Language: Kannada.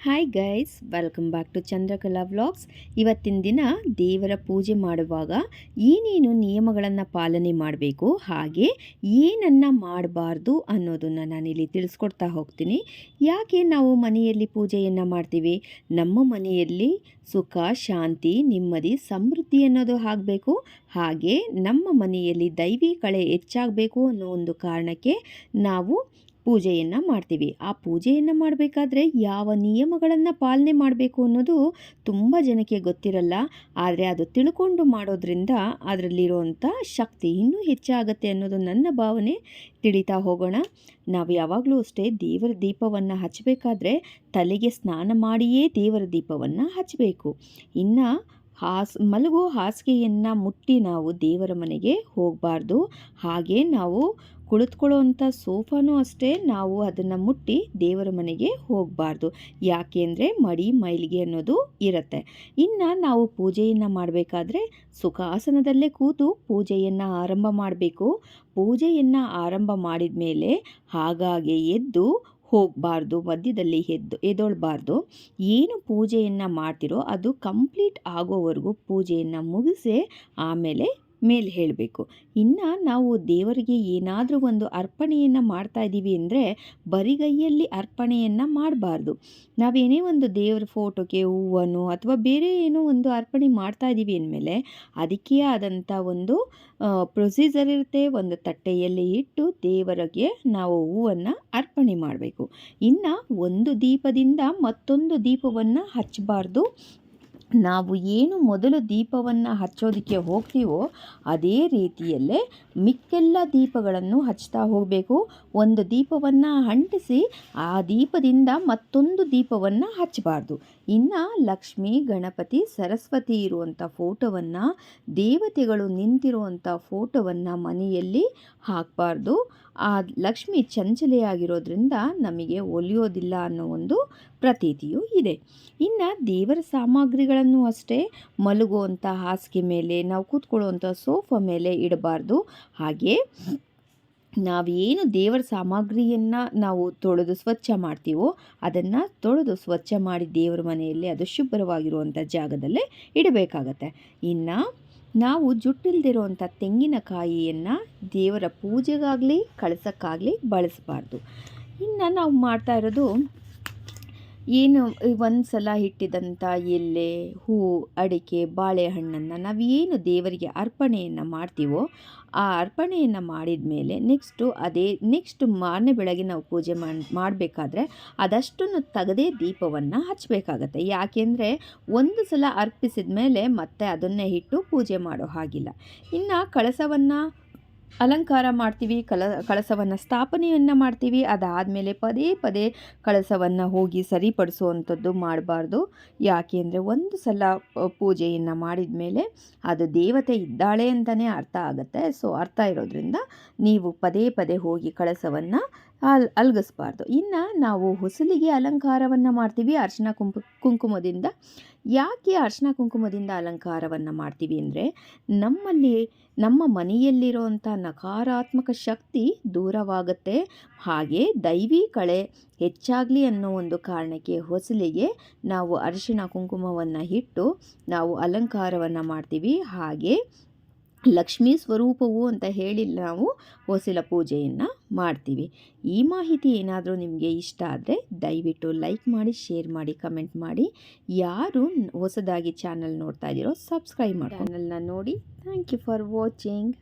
Hi guys welcome back to Chandrakala vlogs ಇವತ್ತಿನ ದಿನ ದೇವರ ಪೂಜೆ ಮಾಡುವಾಗ ಏನೇನು ನಿಯಮಗಳನ್ನು ಪಾಲನೆ ಮಾಡಬೇಕು, ಹಾಗೆ ಏನನ್ನು ಮಾಡಬಾರ್ದು ಅನ್ನೋದನ್ನು ನಾನಿಲ್ಲಿ ತಿಳಿಸ್ಕೊಡ್ತಾ ಹೋಗ್ತೀನಿ. ಯಾಕೆ ನಾವು ಮನೆಯಲ್ಲಿ ಪೂಜೆಯನ್ನು ಮಾಡ್ತೀವಿ? ನಮ್ಮ ಮನೆಯಲ್ಲಿ ಸುಖ, ಶಾಂತಿ, ನೆಮ್ಮದಿ, ಸಮೃದ್ಧಿ ಅನ್ನೋದು ಆಗಬೇಕು. ಹಾಗೆ ನಮ್ಮ ಮನೆಯಲ್ಲಿ ದೈವಿ ಕಳೆ ಹೆಚ್ಚಾಗಬೇಕು ಅನ್ನೋ ಒಂದು ಕಾರಣಕ್ಕೆ ನಾವು ಪೂಜೆಯನ್ನು ಮಾಡ್ತೀವಿ. ಆ ಪೂಜೆಯನ್ನು ಮಾಡಬೇಕಾದ್ರೆ ಯಾವ ನಿಯಮಗಳನ್ನು ಪಾಲನೆ ಮಾಡಬೇಕು ಅನ್ನೋದು ತುಂಬ ಜನಕ್ಕೆ ಗೊತ್ತಿರಲ್ಲ. ಆದರೆ ಅದು ತಿಳ್ಕೊಂಡು ಮಾಡೋದ್ರಿಂದ ಅದರಲ್ಲಿರುವಂಥ ಶಕ್ತಿ ಇನ್ನೂ ಹೆಚ್ಚಾಗತ್ತೆ ಅನ್ನೋದು ನನ್ನ ಭಾವನೆ. ತಿಳಿತಾ ಹೋಗೋಣ. ನಾವು ಯಾವಾಗಲೂ ಅಷ್ಟೇ ದೇವರ ದೀಪವನ್ನು ಹಚ್ಚಬೇಕಾದ್ರೆ ತಲೆಗೆ ಸ್ನಾನ ಮಾಡಿಯೇ ದೇವರ ದೀಪವನ್ನು ಹಚ್ಚಬೇಕು ಇನ್ನು ಹಾಸ್, ಮಲಗೋ ಹಾಸಿಗೆಯನ್ನು ಮುಟ್ಟಿ ನಾವು ದೇವರ ಮನೆಗೆ ಹೋಗಬಾರ್ದು. ಹಾಗೆ ನಾವು ಕುಳಿತುಕೊಳ್ಳುವಂಥ ಸೋಫಾನೂ ಅಷ್ಟೇ, ನಾವು ಅದನ್ನು ಮುಟ್ಟಿ ದೇವರ ಮನೆಗೆ ಹೋಗಬಾರ್ದು. ಯಾಕೆಂದರೆ ಮಡಿ ಮೈಲಿಗೆ ಅನ್ನೋದು ಇರುತ್ತೆ. ಇನ್ನು ನಾವು ಪೂಜೆಯನ್ನು ಮಾಡಬೇಕಾದ್ರೆ ಸುಖಾಸನದಲ್ಲೇ ಕೂತು ಪೂಜೆಯನ್ನು ಆರಂಭ ಮಾಡಬೇಕು. ಪೂಜೆಯನ್ನು ಆರಂಭ ಮಾಡಿದ ಮೇಲೆ ಹಾಗಾಗಿ ಎದ್ದು ಹೋಗಬಾರ್ದು, ಮಧ್ಯದಲ್ಲಿ ಎದ್ದು, ಎದೊಳ್ಬಾರ್ದು. ಏನು ಪೂಜೆಯನ್ನು ಮಾಡ್ತಿರೋ ಅದು ಕಂಪ್ಲೀಟ್ ಆಗೋವರೆಗೂ ಪೂಜೆಯನ್ನು ಮುಗಿಸಿ ಆಮೇಲೆ ಮೇಲೆ ಹೇಳಬೇಕು. ಇನ್ನು ನಾವು ದೇವರಿಗೆ ಏನಾದರೂ ಒಂದು ಅರ್ಪಣೆಯನ್ನು ಮಾಡ್ತಾ ಇದ್ದೀವಿ ಅಂದರೆ ಬರಿಗೈಯಲ್ಲಿ ಅರ್ಪಣೆಯನ್ನು ಮಾಡಬಾರ್ದು. ನಾವೇನೇ ಒಂದು ದೇವರ ಫೋಟೋಗೆ ಹೂವನ್ನು ಅಥವಾ ಬೇರೆ ಏನೋ ಒಂದು ಅರ್ಪಣೆ ಮಾಡ್ತಾ ಇದ್ದೀವಿ ಅಂದಮೇಲೆ ಅದಕ್ಕೆ ಆದಂಥ ಒಂದು ಪ್ರೊಸೀಜರ್ ಇರುತ್ತೆ. ಒಂದು ತಟ್ಟೆಯಲ್ಲಿ ಇಟ್ಟು ದೇವರಿಗೆ ನಾವು ಹೂವನ್ನು ಅರ್ಪಣೆ ಮಾಡಬೇಕು. ಇನ್ನು ಒಂದು ದೀಪದಿಂದ ಮತ್ತೊಂದು ದೀಪವನ್ನು ಹಚ್ಚಬಾರ್ದು. ನಾವು ಏನು ಮೊದಲು ದೀಪವನ್ನು ಹಚ್ಚೋದಕ್ಕೆ ಹೋಗ್ತೀವೋ ಅದೇ ರೀತಿಯಲ್ಲೇ ಮಿಕ್ಕೆಲ್ಲ ದೀಪಗಳನ್ನು ಹಚ್ತಾ ಹೋಗಬೇಕು. ಒಂದು ದೀಪವನ್ನು ಅಂಟಿಸಿ ಆ ದೀಪದಿಂದ ಮತ್ತೊಂದು ದೀಪವನ್ನು ಹಚ್ಚಬಾರ್ದು. ಇನ್ನು ಲಕ್ಷ್ಮಿ, ಗಣಪತಿ, ಸರಸ್ವತಿ ಇರುವಂಥ ಫೋಟೋವನ್ನು, ದೇವತೆಗಳು ನಿಂತಿರುವಂಥ ಫೋಟೋವನ್ನು ಮನೆಯಲ್ಲಿ ಹಾಕಬಾರ್ದು. ಆ ಲಕ್ಷ್ಮಿ ಚಂಚಲೆಯಾಗಿರೋದ್ರಿಂದ ನಮಗೆ ಒಲಿಯೋದಿಲ್ಲ ಅನ್ನೋ ಒಂದು ಪ್ರತೀತಿಯೂ ಇದೆ. ಇನ್ನು ದೇವರ ಸಾಮಗ್ರಿಗಳನ್ನು ಅಷ್ಟೇ ಮಲಗುವಂಥ ಹಾಸಿಗೆ ಮೇಲೆ, ನಾವು ಕೂತ್ಕೊಳ್ಳುವಂಥ ಸೋಫಾ ಮೇಲೆ ಇಡಬಾರ್ದು. ಹಾಗೆ ನಾವೇನು ದೇವರ ಸಾಮಗ್ರಿಯನ್ನು ನಾವು ತೊಳೆದು ಸ್ವಚ್ಛ ಮಾಡ್ತೀವೋ, ಅದನ್ನು ತೊಳೆದು ಸ್ವಚ್ಛ ಮಾಡಿ ದೇವರ ಮನೆಯಲ್ಲಿ ಅದು ಶುಭ್ರವಾಗಿರುವಂಥ ಜಾಗದಲ್ಲೇ ಇಡಬೇಕಾಗತ್ತೆ. ಇನ್ನು ನಾವು ಜುಟ್ಟಿಲ್ದಿರುವಂಥ ತೆಂಗಿನಕಾಯಿಯನ್ನು ದೇವರ ಪೂಜೆಗಾಗಲಿ, ಕಳಸಕ್ಕಾಗಲಿ ಬಳಸಬಾರ್ದು. ಇನ್ನು ನಾವು ಮಾಡ್ತಾ ಇರೋದು ಏನು ಒಂದು ಸಲ ಇಟ್ಟಿದಂಥ ಎಲೆ, ಹೂ, ಅಡಿಕೆ, ಬಾಳೆಹಣ್ಣನ್ನು ನಾವು ಏನು ದೇವರಿಗೆ ಅರ್ಪಣೆಯನ್ನು ಮಾಡ್ತೀವೋ ಆ ಅರ್ಪಣೆಯನ್ನು ಮಾಡಿದ ಮೇಲೆ ನೆಕ್ಸ್ಟು ಅದೇ ನೆಕ್ಸ್ಟ್ ಮಾರನೇ ಬೆಳಗ್ಗೆ ನಾವು ಪೂಜೆ ಮಾಡಿ, ಮಾಡಬೇಕಾದ್ರೆ ಅದಷ್ಟನ್ನು ತೆಗೆದೇ ದೀಪವನ್ನು ಹಚ್ಚಬೇಕಾಗತ್ತೆ ಯಾಕೆಂದರೆ ಒಂದು ಸಲ ಅರ್ಪಿಸಿದ ಮೇಲೆ ಮತ್ತೆ ಅದನ್ನೇ ಇಟ್ಟು ಪೂಜೆ ಮಾಡೋ ಹಾಗಿಲ್ಲ. ಇನ್ನು ಕಳಸವನ್ನು ಅಲಂಕಾರ ಮಾಡ್ತೀವಿ, ಕಲ, ಕಳಸವನ್ನು ಸ್ಥಾಪನೆಯನ್ನು ಮಾಡ್ತೀವಿ, ಅದಾದಮೇಲೆ ಪದೇ ಪದೇ ಕಳಸವನ್ನು ಹೋಗಿ ಸರಿಪಡಿಸುವಂಥದ್ದು ಮಾಡಬಾರ್ದು. ಯಾಕೆ ಅಂದರೆ ಒಂದು ಸಲ ಪೂಜೆಯನ್ನು ಮಾಡಿದ ಮೇಲೆ ಅದು ದೇವತೆ ಇದ್ದಾಳೆ ಅಂತಲೇ ಅರ್ಥ ಆಗುತ್ತೆ. ಸೊ, ಅರ್ಥ ಇರೋದ್ರಿಂದ ನೀವು ಪದೇ ಪದೇ ಹೋಗಿ ಕಳಸವನ್ನು ಅಲ್, ಅಲ್ಗಿಸ್ಬಾರ್ದು. ಇನ್ನು ನಾವು ಹೊಸಲಿಗೆ ಅಲಂಕಾರವನ್ನು ಮಾಡ್ತೀವಿ, ಅರ್ಶಿನ ಕುಂಕು ಕುಂಕುಮದಿಂದ. ಯಾಕೆ ಅರ್ಶಿನ ಕುಂಕುಮದಿಂದ ಅಲಂಕಾರವನ್ನು ಮಾಡ್ತೀವಿ ಅಂದರೆ ನಮ್ಮಲ್ಲಿ, ನಮ್ಮ ಮನೆಯಲ್ಲಿರುವಂಥ ನಕಾರಾತ್ಮಕ ಶಕ್ತಿ ದೂರವಾಗುತ್ತೆ. ಹಾಗೆ ದೈವಿ ಕಳೆ ಹೆಚ್ಚಾಗಲಿ ಅನ್ನೋ ಒಂದು ಕಾರಣಕ್ಕೆ ಹೊಸಲಿಗೆ ನಾವು ಅರಿಶಿಣ ಕುಂಕುಮವನ್ನು ಇಟ್ಟು ನಾವು ಅಲಂಕಾರವನ್ನು ಮಾಡ್ತೀವಿ. ಹಾಗೆ ಲಕ್ಷ್ಮೀ ಸ್ವರೂಪವು ಅಂತ ಹೇಳಿ ನಾವು ಹೊಸಲ ಪೂಜೆಯನ್ನು ಮಾಡ್ತೀವಿ. ಈ ಮಾಹಿತಿ ಏನಾದರೂ ನಿಮಗೆ ಇಷ್ಟ ಆದರೆ ದಯವಿಟ್ಟು ಲೈಕ್ ಮಾಡಿ, ಶೇರ್ ಮಾಡಿ, ಕಮೆಂಟ್ ಮಾಡಿ. ಯಾರು ಹೊಸದಾಗಿ ಚಾನಲ್ ನೋಡ್ತಾ ಇದ್ದೀರೋ ಸಬ್ಸ್ಕ್ರೈಬ್ ಮಾಡಿ ಚಾನಲ್ನ ನೋಡಿ. Thank you for watching